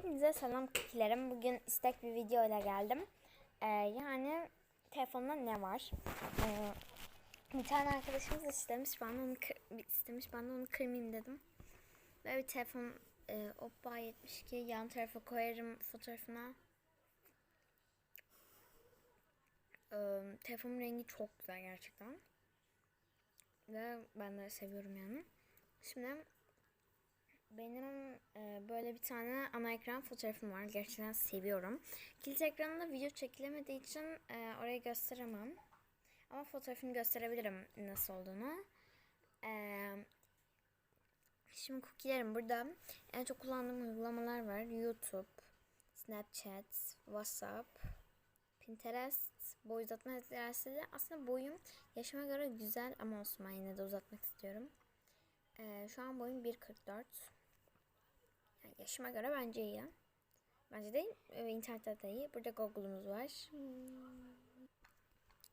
Hepinize selam kukilerim. Bugün istek bir video ile geldim. Ee, yani telefonda ne var? Ee, bir tane arkadaşımız istemiş. Ben onu istemiş. Ben onu kırmayayım dedim. Böyle bir telefon e, Oppo 72 yan tarafa koyarım fotoğrafına. Ee, telefonun rengi çok güzel gerçekten. Ve ben de seviyorum yani. Şimdi benim e, böyle bir tane ana ekran fotoğrafım var. Gerçekten seviyorum. Kilit ekranında video çekilemediği için e, orayı gösteremem. Ama fotoğrafını gösterebilirim nasıl olduğunu. E, şimdi cookie'lerim burada. En çok kullandığım uygulamalar var. YouTube, Snapchat, WhatsApp, Pinterest, boy uzatma egzersizi. Aslında boyum yaşıma göre güzel ama olsun ben yine de uzatmak istiyorum. Ee, şu an boyum 1.44. Yani yaşıma göre bence iyi. Bence değil. Ee, internette de iyi. Burada Google'umuz var.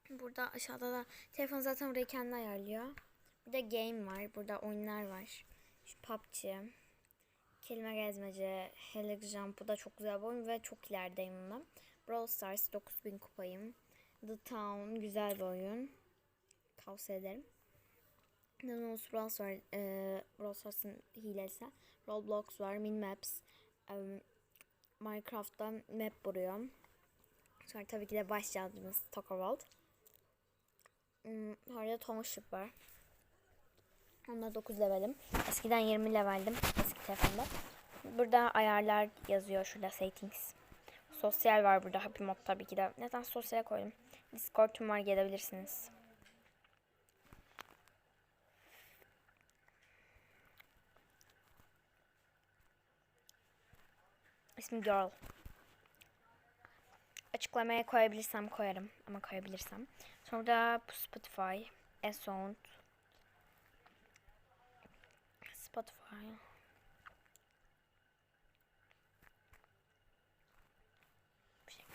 Burada aşağıda da telefon zaten burayı kendi ayarlıyor. Burada game var. Burada oyunlar var. Şu PUBG. Kelime gezmece. Helix Jump. Bu da çok güzel bir oyun ve çok ilerideyim bunda. Brawl Stars 9000 kupayım. The Town güzel bir oyun. Tavsiye ederim. Nanos Bros var. E, Brawl hilesi. Roblox var. Minmaps. E, Minecraft'ta map vuruyor. Sonra tabii ki de baş yazımız Toka World. Hmm, Orada Tomushuk var. Onda 9 levelim. Eskiden 20 leveldim eski telefonda. Burada ayarlar yazıyor şurada settings. Sosyal var burada Happy Mod tabii ki de. Neden sosyal koydum? Discord'um var gelebilirsiniz. İsmi Girl. Açıklamaya koyabilirsem koyarım. Ama koyabilirsem. Sonra da Spotify, Esound, Spotify. Şey.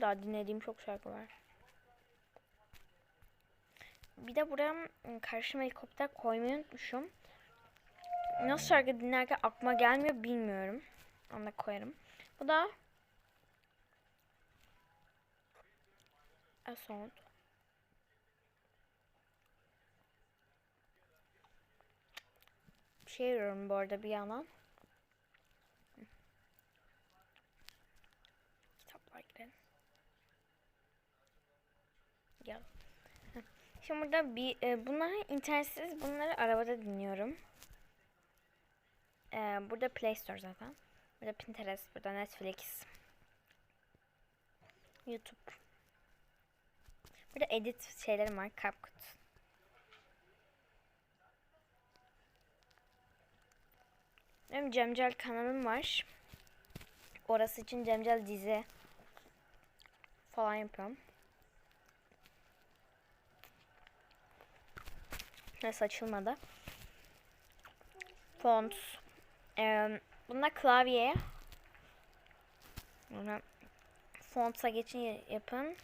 Daha dinlediğim çok şarkı var. Bir de buraya ım, karşıma helikopter koymayı unutmuşum. Nasıl şarkı dinlerken aklıma gelmiyor bilmiyorum. Onu koyarım. Bu da A şey arıyorum bu arada bir yandan. Kitaplar girelim. Gel. Şimdi burada bir e, bunları internetsiz bunları arabada dinliyorum. Ee, burada Play Store zaten. Burada Pinterest, burada Netflix. YouTube. Burada edit şeylerim var. CapCut. Benim Cemcel kanalım var. Orası için Cemcel dizi falan yapıyorum. Neyse açılmadı. Font. Ee, bunda klavyeye Bunu fonta geçin yapın.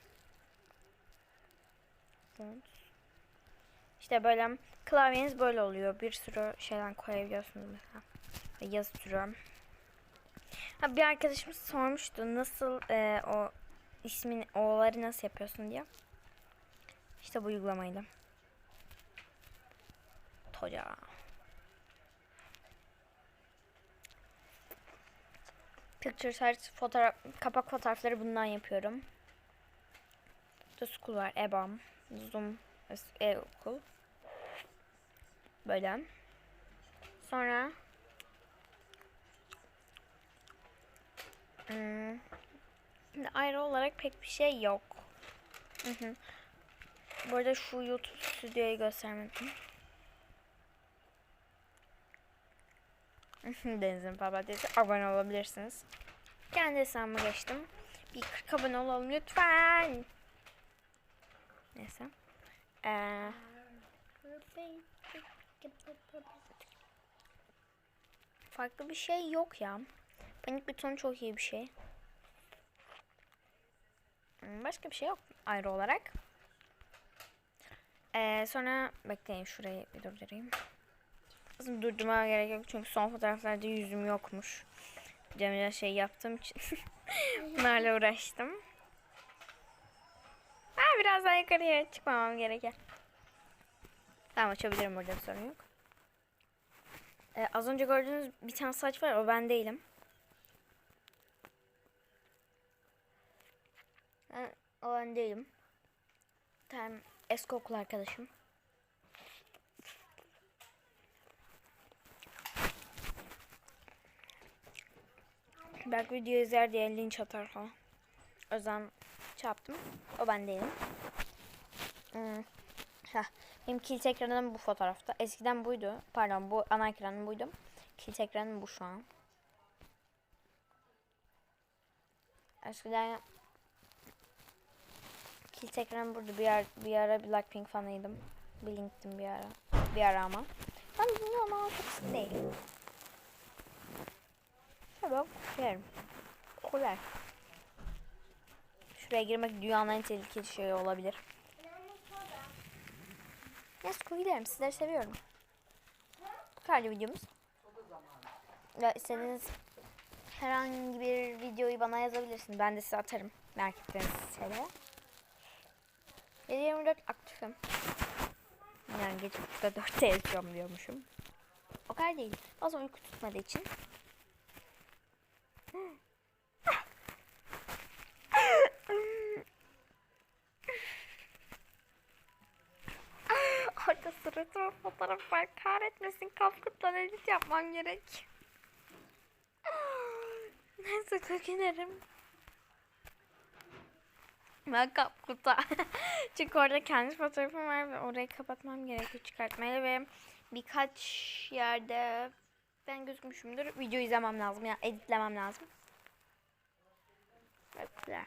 Font. İşte böyle klavyeniz böyle oluyor. Bir sürü şeyden koyabiliyorsunuz mesela. Yazı türü. Ha, bir arkadaşımız sormuştu nasıl e, o ismin o'ları nasıl yapıyorsun diye. İşte bu uygulamayla. Toca. Picture Search fotoğraf, kapak fotoğrafları bundan yapıyorum. School var. EBAM. Zoom. E-okul. Böyle. Sonra hmm, ayrı olarak pek bir şey yok. Hı hı. Bu arada şu YouTube stüdyoyu göstermedim. Deniz'in Papatya'sı abone olabilirsiniz. Kendi hesabıma geçtim. Bir 40 abone olalım lütfen. Neyse. Ee, farklı bir şey yok ya. Panik buton çok iyi bir şey. Hmm, Başka bir şey yok ayrı olarak. Ee, sonra bekleyin şurayı bir durdurayım. Aslında durdurmaya gerek yok çünkü son fotoğraflarda yüzüm yokmuş. Cemile şey yaptığım için bunlarla uğraştım. Ha, biraz daha yukarıya çıkmamam gerekiyor. Tamam açabilirim burada bir sorun yok. Ee, az önce gördüğünüz bir tane saç var o ben değilim. Ha, o ben değilim. Tane eski okul arkadaşım. Belki video izler diye linç atar falan. O yüzden şey yaptım. O ben değilim. Hmm. Heh. Benim kilit ekranım bu fotoğrafta. Eskiden buydu. Pardon bu ana ekranım buydu. Kilit ekranım bu şu an. Eskiden kilit ekranım burada. Bir, ara, bir ara Blackpink fanıydım. Blink'tim bir ara. Bir ara ama. Ben bunu ama çok değil. Şöyle yerim. Kolay. Şuraya girmek dünyanın en tehlikeli şeyi olabilir. Neyse giderim. Sizleri seviyorum. Bu kadar videomuz. Ya istediğiniz herhangi bir videoyu bana yazabilirsiniz. Ben de size atarım. Merak ettiğiniz şeylere. 7-24 aktifim. Yani gece 4'te yazıyorum diyormuşum. O kadar değil. Bazen uyku tutmadığı için. Orada sırıtma fotoğraf var. Kahretmesin kapkuttan edit yapmam gerek. Neyse kökenerim. Ben kapkuta. Çünkü orada kendi fotoğrafım var ve orayı kapatmam gerekiyor çıkartmayla ve birkaç yerde ben gözükmüşümdür. Video izlemem lazım yani editlemem lazım. Böyle.